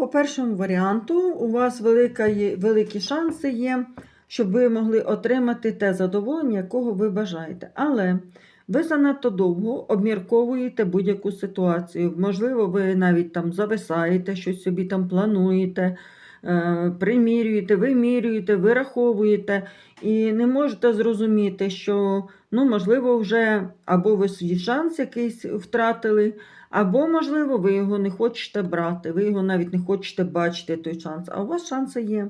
По першому варіанту, у вас велика великі шанси є, щоб ви могли отримати те задоволення, якого ви бажаєте. Але ви занадто довго обмірковуєте будь-яку ситуацію. Можливо, ви навіть там зависаєте, щось собі там плануєте, е, примірюєте, вимірюєте, вираховуєте і не можете зрозуміти, що, ну, можливо, вже або ви свій шанс якийсь втратили, або, можливо, ви його не хочете брати, ви його навіть не хочете бачити, той шанс, а у вас шанси є.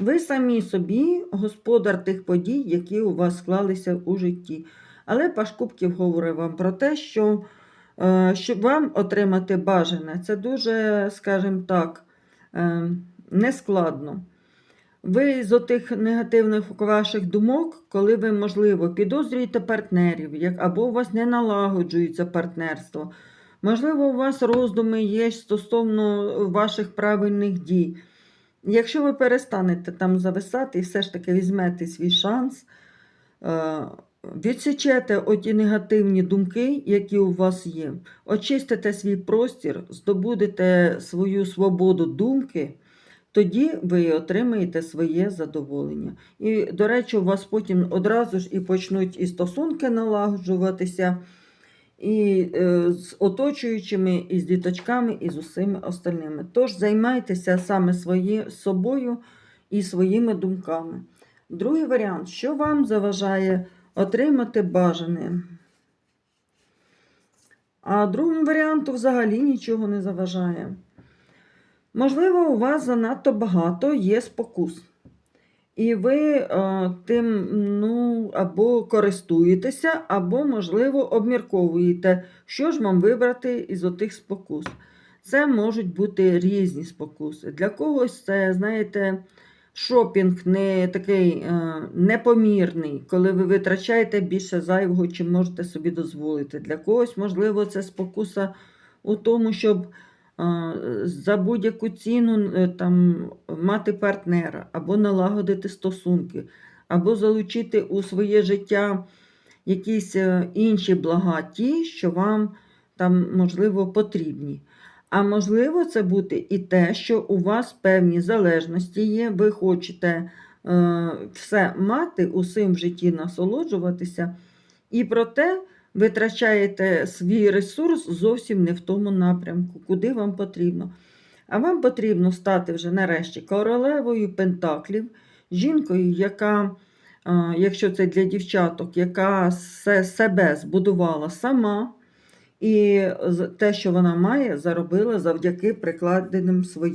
Ви самі собі господар тих подій, які у вас склалися у житті. Але Паш Кубків говорить вам про те, що е, щоб вам отримати бажане, це дуже, скажімо так, е, нескладно. Ви з отих негативних ваших думок, коли ви, можливо, підозрюєте партнерів, або у вас не налагоджується партнерство, можливо, у вас роздуми є стосовно ваших правильних дій. Якщо ви перестанете там зависати і все ж таки візьмете свій шанс, е, відсічете оті негативні думки, які у вас є, очистите свій простір, здобудете свою свободу думки, тоді ви отримаєте своє задоволення. І, до речі, у вас потім одразу ж і почнуть і стосунки налагоджуватися, і е, з оточуючими, і з діточками, і з усіма остальними. Тож займайтеся саме свої, собою і своїми думками. Другий варіант, що вам заважає отримати бажане? А другому варіанту взагалі нічого не заважає. Можливо, у вас занадто багато є спокус. І ви е, тим ну, або користуєтеся, або, можливо, обмірковуєте, що ж вам вибрати із отих спокус. Це можуть бути різні спокуси. Для когось це, знаєте, шопінг не такий е, непомірний, коли ви витрачаєте більше зайвого, чим можете собі дозволити. Для когось, можливо, це спокуса у тому, щоб за будь-яку ціну е, там, мати партнера, або налагодити стосунки, або залучити у своє життя якісь е, інші блага, ті, що вам там, можливо, потрібні. А можливо, це бути і те, що у вас певні залежності є, ви хочете е, все мати, усім в житті насолоджуватися, і проте витрачаєте свій ресурс зовсім не в тому напрямку, куди вам потрібно. А вам потрібно стати вже нарешті королевою Пентаклів, жінкою, яка, якщо це для дівчаток, яка себе збудувала сама, і те, що вона має, заробила завдяки прикладеним своїм.